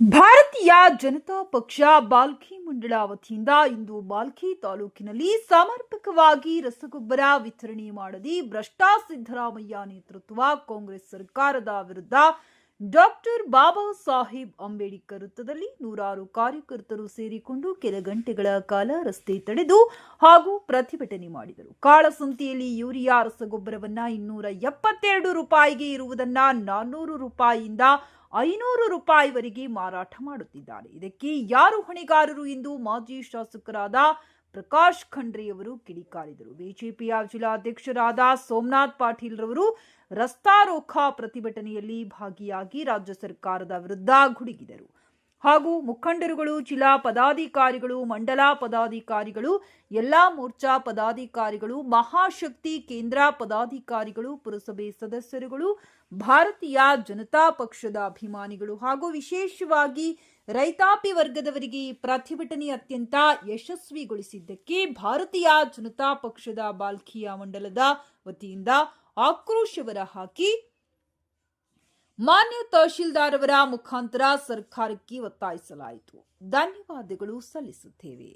ಭಾರತೀಯ ಜನತಾ ಪಕ್ಷ ಬಾಲ್ಕಿ ಮಂಡಳ ವತಿಯಿಂದ ಇಂದು ಬಾಲ್ಕಿ ತಾಲೂಕಿನಲ್ಲಿ ಸಮರ್ಪಕವಾಗಿ ರಸಗೊಬ್ಬರ ವಿತರಣೆ ಮಾಡದೆ ಭ್ರಷ್ಟ ಸಿದ್ದರಾಮಯ್ಯ ನೇತೃತ್ವ ಕಾಂಗ್ರೆಸ್ ಸರ್ಕಾರದ ವಿರುದ್ಧ ಡಾಕ್ಟರ್ ಬಾಬಾ ಸಾಹೇಬ್ ಅಂಬೇಡ್ಕರ್ ವೃತ್ತದಲ್ಲಿ ನೂರಾರು ಕಾರ್ಯಕರ್ತರು ಸೇರಿಕೊಂಡು ಕೆಲ ಗಂಟೆಗಳ ಕಾಲ ರಸ್ತೆ ತಡೆದು ಹಾಗೂ ಪ್ರತಿಭಟನೆ ಮಾಡಿದರು. ಕಾಳಸಂತೆಯಲ್ಲಿ ಯೂರಿಯಾ ರಸಗೊಬ್ಬರವನ್ನು ಇನ್ನೂರ ಎಪ್ಪತ್ತೆರಡು ರೂಪಾಯಿಗೆ ಇರುವುದನ್ನ ನಾನ್ನೂರು ರೂಪಾಯಿಯಿಂದ ಐನೂರು ರೂಪಾಯಿವರೆಗೆ ಮಾರಾಟ ಮಾಡುತ್ತಿದ್ದಾರೆ. ಇದಕ್ಕೆ ಯಾರು ಹೊಣೆಗಾರರು ಎಂದು ಮಾಜಿ ಶಾಸಕರಾದ ಪ್ರಕಾಶ್ ಖಂಡ್ರೆಯವರು ಕಿಡಿಕಾರಿದರು ಬಿಜೆಪಿಯ ಜಿಲ್ಲಾಧ್ಯಕ್ಷರಾದ ಸೋಮನಾಥ್ ಪಾಟೀಲ್ ರವರು ರಸ್ತಾರೋಖ ಪ್ರತಿಭಟನೆಯಲ್ಲಿ ಭಾಗಿಯಾಗಿ ರಾಜ್ಯ ಸರ್ಕಾರದ ವಿರುದ್ಧ ಗುಡುಗಿದರು. ಹಾಗೂ ಮುಖಂಡರುಗಳು, ಜಿಲ್ಲಾ ಪದಾಧಿಕಾರಿಗಳು, ಮಂಡಲ ಪದಾಧಿಕಾರಿಗಳು, ಎಲ್ಲಾ ಮೋರ್ಚಾ ಪದಾಧಿಕಾರಿಗಳು, ಮಹಾಶಕ್ತಿ ಕೇಂದ್ರ ಪದಾಧಿಕಾರಿಗಳು, ಪುರಸಭೆ ಸದಸ್ಯರುಗಳು, ಭಾರತೀಯ ಜನತಾ ಪಕ್ಷದ ಅಭಿಮಾನಿಗಳು ಹಾಗೂ ವಿಶೇಷವಾಗಿ ರೈತಾಪಿ ವರ್ಗದವರಿಗೆ ಪ್ರತಿಭಟನೆ ಅತ್ಯಂತ ಯಶಸ್ವಿಗೊಳಿಸಿದ್ದಕ್ಕೆ ಭಾರತೀಯ ಜನತಾ ಪಕ್ಷದ ಬಾಲ್ಕಿಯ ಮಂಡಲದ ವತಿಯಿಂದ ಆಕ್ರೋಶವರ ಹಾಕಿ ಮಾನ್ಯ ತಹಶೀಲ್ದಾರ್ ಅವರ ಮುಖಾಂತರ ಸರ್ಕಾರಕ್ಕೆ ಒತ್ತಾಯಿಸಲಾಯಿತು. ಧನ್ಯವಾದಗಳು ಸಲ್ಲಿಸುತ್ತೇವೆ.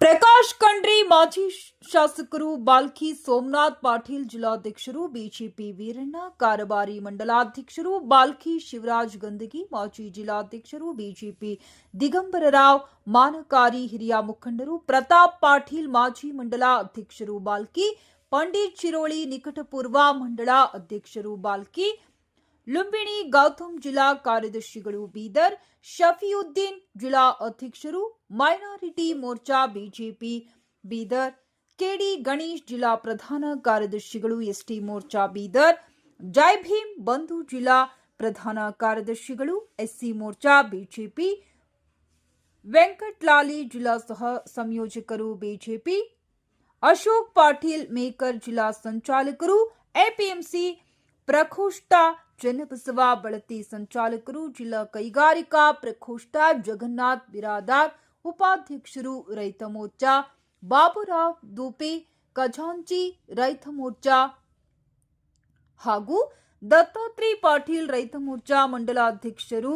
ಪ್ರಕಾಶ್ ಖಂಡ್ರೆ, ಮಾಜಿ ಶಾಸಕರು ಬಾಲ್ಕಿ ಸೋಮನಾಥ್ ಪಾಟೀಲ್ ಜಿಲ್ಲಾಧ್ಯಕ್ಷರು ಬಿಜೆಪಿ ವೀರಣ್ಣ ಕಾರಬಾರಿ ಮಂಡಲಾಧ್ಯಕ್ಷರು ಬಾಲ್ಕಿ ಶಿವರಾಜ್ ಗಂದಗಿ, ಮಾಜಿ ಜಿಲ್ಲಾಧ್ಯಕ್ಷರು ಬಿಜೆಪಿ ದಿಗಂಬರ ರಾವ್ ಮಾನಕಾರಿ ಹಿರಿಯ ಮುಖಂಡರು ಪ್ರತಾಪ್ ಪಾಟೀಲ್, ಮಾಜಿ ಮಂಡಲ ಅಧ್ಯಕ್ಷರು ಬಾಲ್ಕಿ ಪಂಡಿತ್ ಚಿರೋಳಿ ನಿಕಟಪೂರ್ವ ಮಂಡಳ ಅಧ್ಯಕ್ಷರು ಬಾಲ್ಕಿ, ಲುಂಬಿಣಿ ಗೌತಮ್ ಜಿಲ್ಲಾ ಕಾರ್ಯದರ್ಶಿಗಳು ಬೀದರ್ ಶಫಿಯುದ್ದೀನ್ ಜಿಲ್ಲಾ ಅಧ್ಯಕ್ಷರು, minority Morcha BJP Bidar, KD Ganesh ಜಿಲ್ಲಾ ಪ್ರಧಾನ ಕಾರ್ಯದರ್ಶಿಗಳು ಎಸ್ಟಿ ಮೋರ್ಚಾ ಬೀದರ್, ಜೈ ಭೀಮ್ ಬಂಧು ಜಿಲ್ಲಾ ಪ್ರಧಾನ ಕಾರ್ಯದರ್ಶಿಗಳು ಎಸ್ಸಿ ಮೋರ್ಚಾ ಬಿಜೆಪಿ, ವೆಂಕಟ್ಲಾಲಿ ಜಿಲ್ಲಾ ಸಹ ಸಂಯೋಜಕರು ಬಿಜೆಪಿ ಅಶೋಕ್ ಪಾಟೀಲ್ ಮೇಕರ್ ಜಿಲ್ಲಾ ಸಂಚಾಲಕರು ಎಪಿಎಂಸಿ ಪ್ರಕೋಷ್ಠ ಚನ್ನಬಸವ ಬಳತಿ ಸಂಚಾಲಕರು ಜಿಲ್ಲಾ ಕೈಗಾರಿಕಾ ಪ್ರಕೋಷ್ಠ ಜಗನ್ನಾಥ್ ಬಿರಾದಾರ್ ಉಪಾಧ್ಯಕ್ಷರು ರೈತ ಮೋರ್ಚಾ ಬಾಬುರಾವ್ ದೂಪೆ ಖಜಾಂಚಿ ರೈತ ಮೋರ್ಚಾ ಹಾಗೂ ದತ್ತಾತ್ರೇಯ ಪಾಟೀಲ್ ರೈತ ಮೋರ್ಚಾ ಮಂಡಲಾಧ್ಯಕ್ಷರು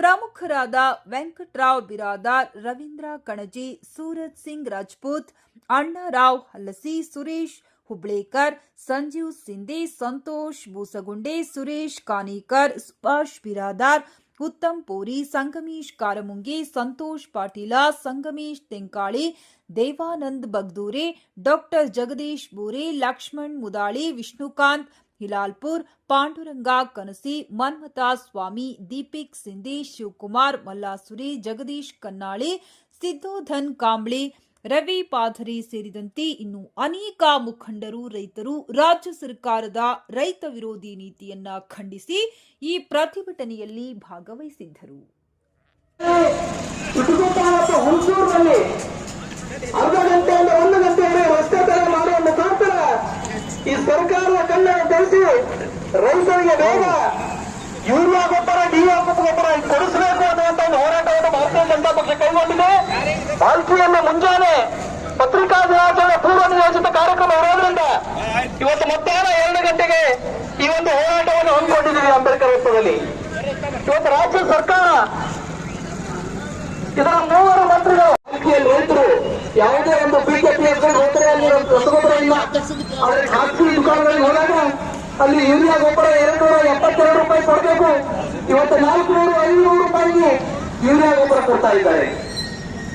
ಪ್ರಮುಖರಾದ ವೆಂಕಟರಾವ್ ಬಿರಾದಾರ್ ರವೀಂದ್ರ ಕಣಜಿ, ಸೂರಜ್ ಸಿಂಗ್ ರಾಜ್ಪೂತ್, ಅಣ್ಣಾರಾವ್ ಹಲಸಿ, ಸುರೇಶ್ ಹುಬ್ಳೇಕರ್, ಸಂಜೀವ್ ಸಿಂಧೆ, ಸಂತೋಷ್ ಬೂಸಗುಂಡೆ, ಸುರೇಶ್ ಕಾನೇಕರ್, ಸುಭಾಷ್ ಬಿರಾದಾರ್, ಉತ್ತಮ್ ಪೋರಿ, ಸಂಗಮೇಶ್ ಕಾರಮುಂಗಿ, ಸಂತೋಷ್ ಪಾಟೀಲ, ಸಂಗಮೇಶ್ ತೆಂಕಾಳಿ, ದೇವಾನಂದ್ ಬಗ್ದೂರೆ, ಡಾಕ್ಟರ್ ಜಗದೀಶ್ ಬೋರೆ, ಲಕ್ಷ್ಮಣ್ ಮುದಾಳಿ, ವಿಷ್ಣುಕಾಂತ್ ಹಿಲಾಲ್ಪುರ್, ಪಾಂಡುರಂಗ, ಕನಸಿ ಮನ್ಮತಾ ಸ್ವಾಮಿ, ದೀಪಿಕ್ ಸಿಂಧಿ, ಶಿವಕುಮಾರ್, ಮಲ್ಲಾಸುರಿ, ಜಗದೀಶ್ ಕನ್ನಾಳಿ ಸಿದ್ದೋಧನ್ ಕಾಂಬ್ಳಿ, ರವಿ ಪಾಧರಿ ಸೇರಿದಂತೆ ಇನ್ನು ಅನೇಕ ಮುಖಂಡರು, ರೈತರು, ರಾಜ್ಯ ಸರ್ಕಾರದ ರೈತ ವಿರೋಧಿ ನೀತಿಯನ್ನ ಖಂಡಿಸಿ ಈ ಪ್ರತಿಭಟನೆಯಲ್ಲಿ ಭಾಗವಹಿಸಿದ್ದರು. ರೈತರಿಗೆ ಬೇಗ ಯೂರಿಯಾ ಗೊಬ್ಬರ ಡಿಎಫ್ ಗೊಬ್ಬರ ಕೊಡಿಸಬೇಕು ಅನ್ನುವಂತ ಒಂದು ಹೋರಾಟವನ್ನು ಭಾರತೀಯ ಜನತಾ ಪಕ್ಷ ಕೈಗೊಂಡಿದೆ. ಬಾಲ್ಕಿಯನ್ನು ಮುಂಜಾನೆ ಪತ್ರಿಕಾ ದಿನಾಚರಣೆ ಪೂರ್ವ ನಿಯೋಜಿತ ಕಾರ್ಯಕ್ರಮ ಇರೋದ್ರಿಂದ ಇವತ್ತು ಮಧ್ಯಾಹ್ನ ಎರಡು ಗಂಟೆಗೆ ಈ ಒಂದು ಹೋರಾಟವನ್ನು ಹಮ್ಮಿಕೊಂಡಿದ್ದೀವಿ ಅಂಬೇಡ್ಕರ್ ವೃತ್ತದಲ್ಲಿ. ಇವತ್ತು ರಾಜ್ಯ ಸರ್ಕಾರ ಇದರ ಮೂವರು ಮಂತ್ರಿಗಳು ರೈತರು ಯಾವುದೇ ಒಂದು ಬಿಜೆಪಿ ರಸಗೊಬ್ಬರ ಇಲ್ಲ ಆದರೆ ಖಾಸಗಿ ದುಕಾನಗಳಿಗೆ ಹೋದಾಗ ಅಲ್ಲಿ ಯೂರಿಯಾ ಗೊಬ್ಬರ ಎರಡು ನೂರ ಎಪ್ಪತ್ತೆರಡು ರೂಪಾಯಿ ಕೊಡಬೇಕು. ಇವತ್ತು ನಾಲ್ಕು ನೂರು ಐನೂರು ರೂಪಾಯಿಗೆ ಯೂರಿಯಾ ಗೊಬ್ಬರ ಕೊಡ್ತಾ ಇದ್ದಾರೆ.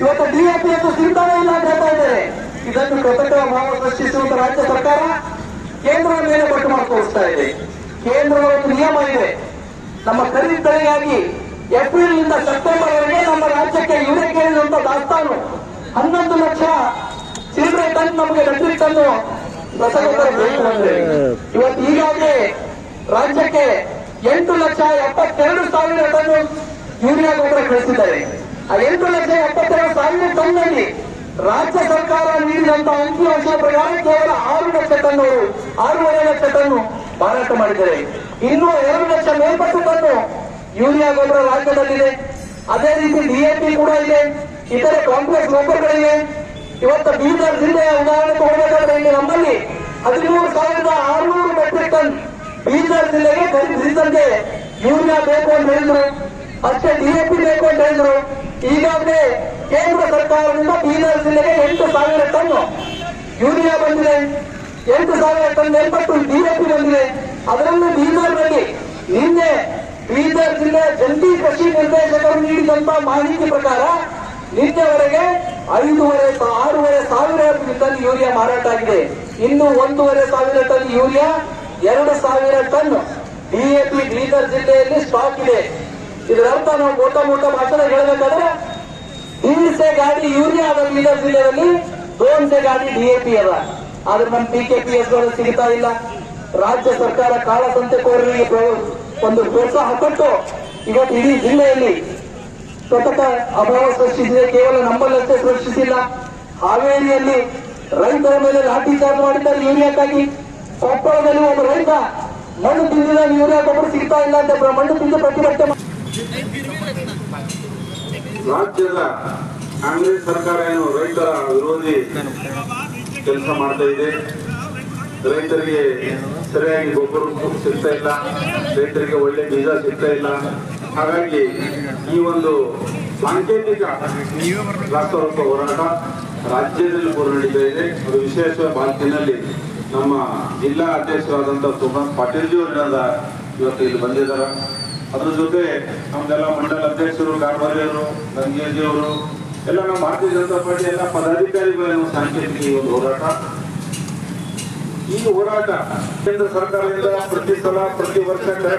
ಇವತ್ತು ಡಿಎಪಿ ಅಂತ ಸಿಗ್ತಾನೆ ಇಲ್ಲ ಅಂತ ಹೇಳ್ತಾ ಇದ್ದಾರೆ. ಇದನ್ನು ಕೃತಕ ಭಾವ ಸೃಷ್ಟಿಸುವಂತ ರಾಜ್ಯ ಸರ್ಕಾರ ಕೇಂದ್ರ ಮೇಲೆ ಪಟ್ಟು ಮಾಡಿ ತೋರಿಸ್ತಾ ಇದೆ. ಕೇಂದ್ರದ ಒಂದು ನಿಯಮ ಇದೆ. ನಮ್ಮ ಖರೀದಿಗಾಗಿ ಏಪ್ರಿಲ್ನಿಂದ ಸೆಪ್ಟೆಂಬರ್ ವರೆಗೆ ನಮ್ಮ ರಾಜ್ಯಕ್ಕೆ ಯೂರಿಯಾ ಕೇಳಿದಂತ ದಾಸ್ತಾನು ಹನ್ನೊಂದು ಲಕ್ಷ ಚಿಲ್ಲರೆ ಟನ್ ನಮಗೆ ಮೆಟ್ರಿಕ್ ಇವತ್ತು ಈಗಾಗಲೇ ರಾಜ್ಯಕ್ಕೆ ಎಂಟು ಲಕ್ಷ ಎಪ್ಪತ್ತೆರಡು ಸಾವಿರ ಟನ್ ಯೂರಿಯಾ ಗೊಬ್ಬರ ಕಳಿಸಿದ್ದಾರೆ. ಆ ಎಂಟು ಲಕ್ಷ ಎಪ್ಪತ್ತೆರಡು ಸಾವಿರ ಟನ್ನಲ್ಲಿ ರಾಜ್ಯ ಸರ್ಕಾರ ನೀಡಿದಂತಹ ಅಂಕಿಅಂಶ ಪ್ರಕಾರ ಕೇವಲ ಆರು ಲಕ್ಷ ಟನ್ ಆರೂವರೆ ಲಕ್ಷ ಟನ್ ಮಾರಾಟ ಮಾಡಿದ್ದಾರೆ. ಇನ್ನೂ ಎರಡು ಲಕ್ಷ ಮೇಲ್ಪಟ್ಟು ಟನ್ ಯೂರಿಯಾ ಗೊಬ್ಬರ ರಾಜ್ಯದಲ್ಲಿದೆ. ಅದೇ ರೀತಿ ಡಿಎಪಿ ಕೂಡ ಇದೆ. ಇತರೆ ಕಾಂಪ್ಲೆಕ್ಸ್ ಗೊಬ್ಬರಗಳಿವೆ ಇವತ್ತು ಬೀದರ್ ಜಿಲ್ಲೆಯ ಉದಾಹರಣೆ ತಗೊಳ್ಬೇಕಾದ್ರೆ ಇಲ್ಲಿ ನಮ್ಮಲ್ಲಿ ಹದಿಮೂರು ಸಾವಿರದ ಆರ್ನೂರು ಮೆಟ್ರಿಕ್ ಟನ್ ಬೀದರ್ ಜಿಲ್ಲೆಗೆ ಖರೀದಿಸಿದಂತೆ ಯೂರಿಯಾ ಬೇಕು ಅಂತ ಹೇಳಿದ್ರು. ಅಷ್ಟೇ ಡಿಎಪಿ ಬೇಕು ಅಂತ ಹೇಳಿದ್ರು. ಈಗಾಗಲೇ ಕೇಂದ್ರ ಸರ್ಕಾರದಿಂದ ಬೀದರ್ ಜಿಲ್ಲೆಗೆ ಎಂಟು ಸಾವಿರ ಟನ್ ಯೂರಿಯಾ ಬಂದಿದೆ. ಎಂಟು ಸಾವಿರ ಟನ್ ಎಂಬತ್ತು ಡಿಎಪಿ ಬಂದಿದೆ. ಅದರಲ್ಲೂ ಬೀದರ್ನಲ್ಲಿ ನಿನ್ನೆ ಬೀದರ್ ಜಿಲ್ಲೆ ಜಂಟಿ ಕೃಷಿ ನಿರ್ದೇಶಕರು ನೀಡಿದಂತ ಮಾಹಿತಿ ಪ್ರಕಾರ ನಿನ್ನೆವರೆಗೆ ಐದೂವರೆ ಸಾ- ಆರೂವರೆ ಸಾವಿರ ಟನ್ ಯೂರಿಯಾ ಮಾರಾಟ ಆಗಿದೆ. ಇನ್ನು ಒಂದೂವರೆ ಸಾವಿರ ಟನ್ ಯೂರಿಯಾ, ಎರಡು ಸಾವಿರ ಟನ್ ಡಿಎಪಿ ಬೀದರ್ ಜಿಲ್ಲೆಯಲ್ಲಿ ಸ್ಟಾಕ್ ಇದೆ. ಇದರರ್ಥ ನಾವು ಮೋಟ ಮೋಟ ಭಾಷಣ ಹೇಳಬೇಕಾದ್ರೆ ಹಿಂಸೆ ಗಾಡಿ ಯೂರಿಯಾ ಅದ ಬೀದರ್ ಜಿಲ್ಲೆಯಲ್ಲಿ ದೋನ್ಸೆ ಗಾಡಿ ಡಿಎಪಿ ಅದ. ಆದ್ರೆ ನಮ್ ಪಿ ಕೆ ಪಿ ಎಸ್ ಸಿಗ್ತಾ ಇಲ್ಲ. ರಾಜ್ಯ ಸರ್ಕಾರ ಕಾಳಸಂತೆಕೋರರಿಗೆ ಕೋರಿ ಒಂದು ಪ್ರೋತ್ಸಾಹ ಕೊಟ್ಟು ಇವತ್ತು ಇಡೀ ಜಿಲ್ಲೆಯಲ್ಲಿ ಕೃತಕ ಅಭಾವ ಸೃಷ್ಟಿಸಿದೆ ಕೇವಲ ನಮ್ಮಲ್ಲಷ್ಟೇ ಸೃಷ್ಟಿಸಿಲ್ಲ ಹಾವೇರಿಯಲ್ಲಿ ರೈತರ ಮೇಲೆ ಲಾಠಿ ಚಾರ್ಜ್ ಮಾಡಿದ್ದಾರೆ ಯೂರಿಯಾಕ್ಕಾಗಿ. ಕೊಪ್ಪಳದಲ್ಲಿ ಒಬ್ಬ ರೈತ, ಮಣ್ಣು ತಿಂದಿದ ಯೂರಿಯಾ ಗೊಬ್ಬರ ಸಿಗ್ತಾ ಇಲ್ಲ ಅಂತ ಮಣ್ಣು ತಿಂದು ಪ್ರತಿಭಟನೆ ರಾಜ್ಯದ ಕಾಂಗ್ರೆಸ್ ಸರ್ಕಾರ ಏನು ರೈತರ ವಿರೋಧಿ ಕೆಲಸ ಮಾಡ್ತಾ ಇದೆ? ರೈತರಿಗೆ ಸರಿಯಾಗಿ ಗೊಬ್ಬರ ಸಿಗ್ತಾ ಇಲ್ಲ. ರೈತರಿಗೆ ಒಳ್ಳೆ ಬೀಜ ಸಿಗ್ತಾ ಇಲ್ಲ. ಹಾಗಾಗಿ ಈ ಒಂದು ಸಾಂಕೇತಿಕ ರಾಷ್ಟ್ರೋತ್ಸವ ಹೋರಾಟ ರಾಜ್ಯದಲ್ಲಿ ಕೂಡ ಇದೆ. ಅದು ವಿಶೇಷ ಬಾಲ್ಕಿನಲ್ಲಿ ನಮ್ಮ ಜಿಲ್ಲಾ ಅಧ್ಯಕ್ಷರಾದಂಥ ಸುಭಾಷ್ ಪಾಟೀಲ್ ಜಿ ಅವರಿಂದ ಇವತ್ತು ಇಲ್ಲಿ ಬಂದಿದ್ದಾರೆ. ಅದ್ರ ಜೊತೆ ನಮ್ದೆಲ್ಲ ಮಂಡಲ ಅಧ್ಯಕ್ಷರು ಗಾರ್ಬರಿಯವರು ಗಂಗೇಜಿ ಅವರು, ಎಲ್ಲ ನಮ್ಮ ಭಾರತೀಯ ಜನತಾ ಪಾರ್ಟಿ ಎಲ್ಲ ಪದಾಧಿಕಾರಿಗಳ ಸಾಂಕೇತಿಕ ಈ ಒಂದು ಹೋರಾಟ. ಈ ಹೋರಾಟ ಕೇಂದ್ರ ಸರ್ಕಾರದಿಂದ ಪ್ರತಿ ಸಲ, ಪ್ರತಿ ವರ್ಷ